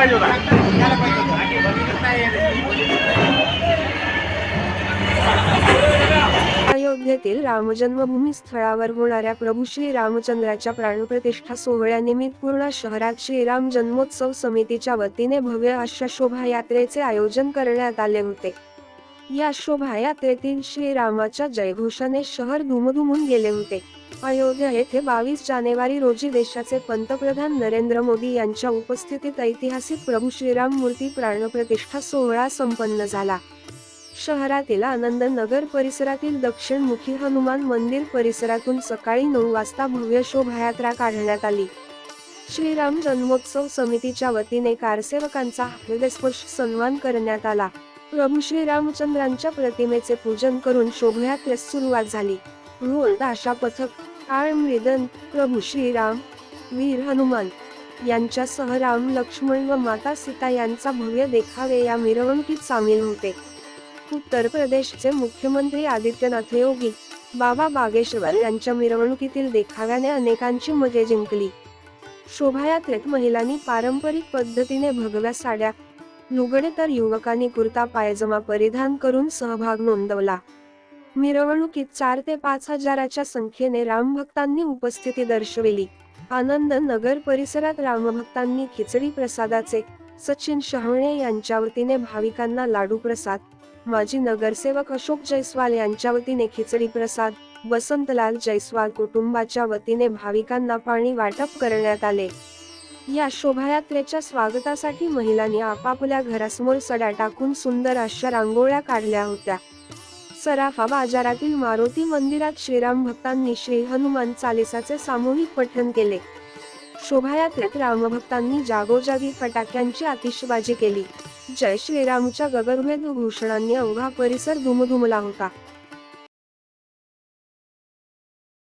पाहिजे होता. अयोध्येतील रामजन्मभूमी स्थळावर होणाऱ्या प्रभू श्री रामचंद्राच्या प्राणप्रतिष्ठा सोहळ्यानिमित्त पूर्ण शहरात श्रीराम जन्मोत्सव समितीच्या वतीने भव्य अशा शोभायात्रेचे आयोजन करण्यात आले होते. या शोभायात्रेतील श्रीरामाच्या जयघोषाने शहर धुमधुमून गेले होते. अयोध्या येथे बावीस जानेवारी रोजी देशाचे पंतप्रधान नरेंद्र मोदी यांच्या उपस्थितीत ऐतिहासिक प्रभू श्रीराम मूर्ती प्राणप्रतिष्ठा सोहळा संपन्न झाला. शहरातील आनंद नगर परिसरातील दक्षिणमुखी हनुमान मंदिर परिसरातून सकाळी नऊ वाजता भव्य शोभायात्रा काढण्यात आली. श्रीराम जन्मोत्सव समितीच्या वतीने कारसेवकांचा हृदयस्पर्श सन्मान करण्यात आला. प्रभू श्रीरामचंद्रांच्या प्रतिमेचे पूजन करून शोभायात्रेस सुरुवात झाली. ढोल आशा पथक आळ मृदन प्रभू श्रीराम वीर हनुमान यांच्यासह राम लक्ष्मण व माता सीता यांचा भव्य देखावे या मिरवणुकीत सामील होते. उत्तर प्रदेशचे मुख्यमंत्री आदित्यनाथ योगी बाबा बागेश्वर यांच्या मिरवणुकीतील देखाव्याने अनेकांची मजे जिंकली. शोभायात्रेत महिलांनी पारंपरिक पद्धतीने भगव्या साड्या लुगडे तर युवकांनी कुर्ता पायजमा परिधान करून सहभाग नोंदवला. मिरवणुकीत चार ते पाच हजाराच्या संख्येने रामभक्तांनी उपस्थिती दर्शविली. आनंद नगर परिसरात रामभक्तांनी खिचडी प्रसादाचे सचिन शहाणे यांच्या वतीने भाविकांना लाडू प्रसाद माजी नगरसेवक अशोक जयस्वाल यांच्या वतीने खिचडी प्रसाद वसंतलाल जयस्वाल कुटुंबाच्या वतीने भाविकांना पाणी वाटप करण्यात आले. या शोभायात्रेच्या स्वागतासाठी महिलांनी आपापल्या घरासमोर सडा टाकून सुंदर अशा रांगोळ्या काढल्या होत्या. सराफा बाजारातील मारुती मंदिरात श्रीराम भक्तांनी श्री हनुमान चालिसाचे सामूहिक पठण केले. शोभायात्रेत रामभक्तांनी जागोजागी फटाक्यांची आतिषबाजी केली. जय श्रीरामच्या गगनभेद घोषणांनी अवघा परिसर धुमधुमला होता.